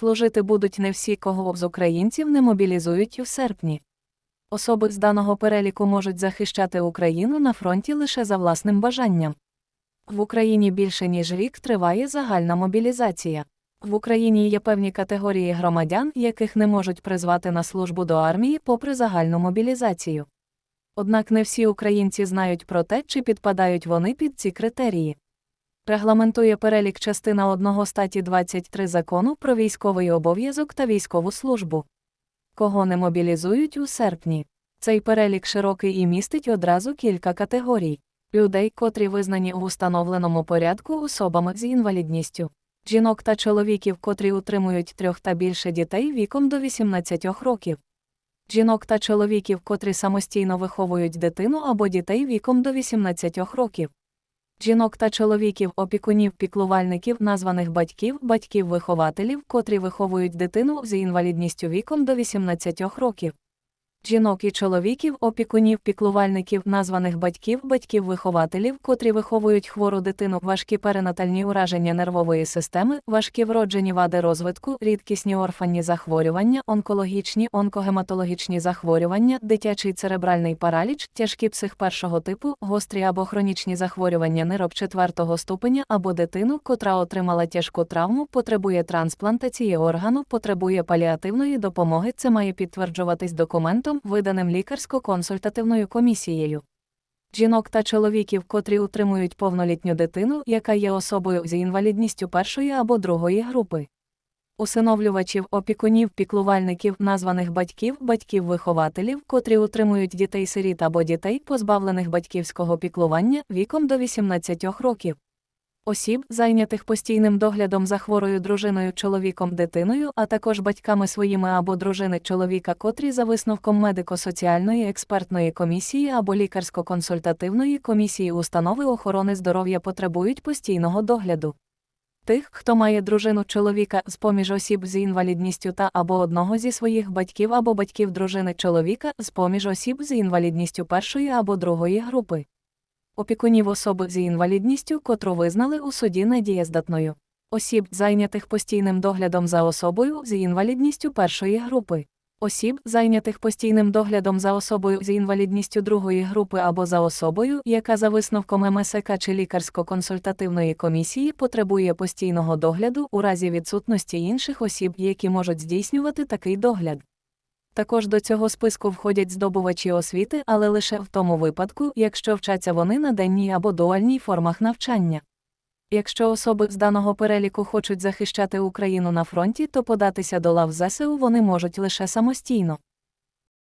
Служити будуть не всі, кого з українців не мобілізують у серпні. Особи з даного переліку можуть захищати Україну на фронті лише за власним бажанням. В Україні більше ніж рік триває загальна мобілізація. В Україні є певні категорії громадян, яких не можуть призвати на службу до армії попри загальну мобілізацію. Однак не всі українці знають про те, чи підпадають вони під ці критерії. Регламентує перелік частина 1 статті 23 закону про військовий обов'язок та військову службу. Кого не мобілізують у серпні. Цей перелік широкий і містить одразу кілька категорій людей, котрі визнані в установленому порядку особами з інвалідністю, жінок та чоловіків, котрі утримують трьох та більше дітей віком до 18 років, жінок та чоловіків, котрі самостійно виховують дитину або дітей віком до 18 років. Жінок та чоловіків, опікунів, піклувальників, названих батьків, батьків-вихователів, котрі виховують дитину з інвалідністю віком до 18 років. Жінок і чоловіків, опікунів, піклувальників, названих батьків, батьків-вихователів, котрі виховують хвору дитину, важкі перинатальні ураження нервової системи, важкі вроджені вади розвитку, рідкісні орфанні захворювання, онкологічні, онкогематологічні захворювання, дитячий церебральний параліч, тяжкі псих першого типу, гострі або хронічні захворювання нирок четвертого ступеня або дитину, котра отримала тяжку травму, потребує трансплантації органу, потребує паліативної допомоги. Це має підтверджуватись документом, виданим лікарсько-консультативною комісією. Жінок та чоловіків, котрі утримують повнолітню дитину, яка є особою з інвалідністю першої або другої групи. Усиновлювачів, опікунів, піклувальників, названих батьків, батьків-вихователів, котрі утримують дітей-сиріт або дітей, позбавлених батьківського піклування віком до 18 років. Осіб, зайнятих постійним доглядом за хворою дружиною чоловіком дитиною, а також батьками своїми або дружини чоловіка, котрі за висновком медико-соціальної експертної комісії або лікарсько-консультативної комісії установи охорони здоров'я потребують постійного догляду. Тих, хто має дружину чоловіка з поміж осіб з інвалідністю та або одного зі своїх батьків або батьків дружини чоловіка з поміж осіб з інвалідністю першої або другої групи опікунів особи з інвалідністю, котру визнали у суді недієздатною, осіб, зайнятих постійним доглядом за особою з інвалідністю першої групи, осіб, зайнятих постійним доглядом за особою з інвалідністю другої групи або за особою, яка за висновком МСК чи лікарсько-консультативної комісії потребує постійного догляду у разі відсутності інших осіб, які можуть здійснювати такий догляд. Також до цього списку входять здобувачі освіти, але лише в тому випадку, якщо вчаться вони на денній або дуальній формах навчання. Якщо особи з даного переліку хочуть захищати Україну на фронті, то податися до лав ЗСУ вони можуть лише самостійно.